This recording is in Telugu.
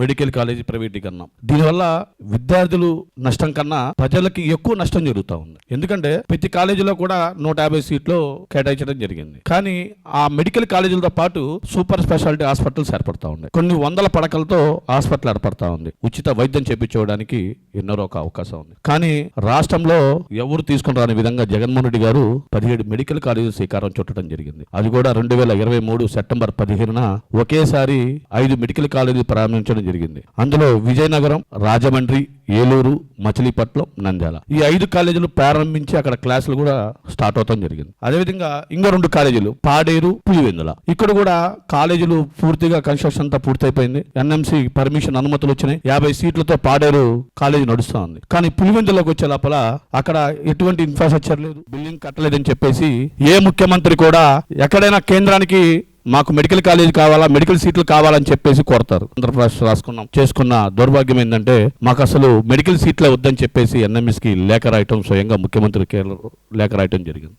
మెడికల్ కాలేజీ ప్రైవేటీకరణ దీనివల్ల విద్యార్థులు నష్టం కన్నా ప్రజలకి ఎక్కువ నష్టం జరుగుతూ ఉంది. ఎందుకంటే ప్రతి కాలేజీలో కూడా నూట యాభై సీట్లు కేటాయించడం జరిగింది. కానీ ఆ మెడికల్ కాలేజీలతో పాటు సూపర్ స్పెషాలిటీ హాస్పిటల్స్ ఏర్పడతా ఉన్నాయి. కొన్ని వందల పడకలతో హాస్పిటల్ ఏర్పడతా ఉంది. ఉచిత వైద్యం చేపించుకోవడానికి ఎన్నో ఒక అవకాశం ఉంది. కానీ రాష్ట్రంలో ఎవరు తీసుకుని రాని విధంగా జగన్మోహన్ రెడ్డి గారు పదిహేడు మెడికల్ కాలేజీలు శ్రీకారం చుట్టడం జరిగింది. అది కూడా రెండు వేల ఇరవై మూడు సెప్టెంబర్ పదిహేనున ఒకేసారి ఐదు మెడికల్ కాలేజీలు ప్రారంభించడం జరిగింది. అందులో విజయనగరం రాజమండ్రి ఏలూరు మచిలీపట్నం నంద్యాల. ఈ ఐదు కాలేజీలు ప్రారంభించి అక్కడ క్లాసులు కూడా స్టార్ట్ అవటం జరిగింది. అదేవిధంగా ఇంకో రెండు కాలేజీలు పాడేరు పులివెందుల. ఇక్కడ కూడా కాలేజీలు పూర్తిగా కన్స్ట్రక్షన్ అంతా పూర్తయిపోయింది. ఎన్ఎంసి పర్మిషన్ అనుమతులు వచ్చినాయి. యాభై సీట్లతో పాడేరు కాలేజీ నడుస్తా ఉంది. కానీ పులివెందులకు వచ్చే లోపల అక్కడ ఎటువంటి ఇన్ఫ్రాస్ట్రక్చర్ లేదు బిల్డింగ్ కట్టలేదని చెప్పేసి ఏ ముఖ్యమంత్రి కూడా ఎక్కడైనా కేంద్రానికి మాకు మెడికల్ కాలేజ్ కావాలా మెడికల్ సీట్లు కావాలని చెప్పేసి కోరతారు. ఆంధ్రప్రదేశ్ రాసుకున్నాం. చేసుకున్న దౌర్భాగ్యం ఏంటంటే మాకు అసలు మెడికల్ సీట్లే వద్దని చెప్పేసి ఎన్ఎంఎస్కి లేఖ రాయటం స్వయంగా ముఖ్యమంత్రి లేఖ రాయటం జరిగింది.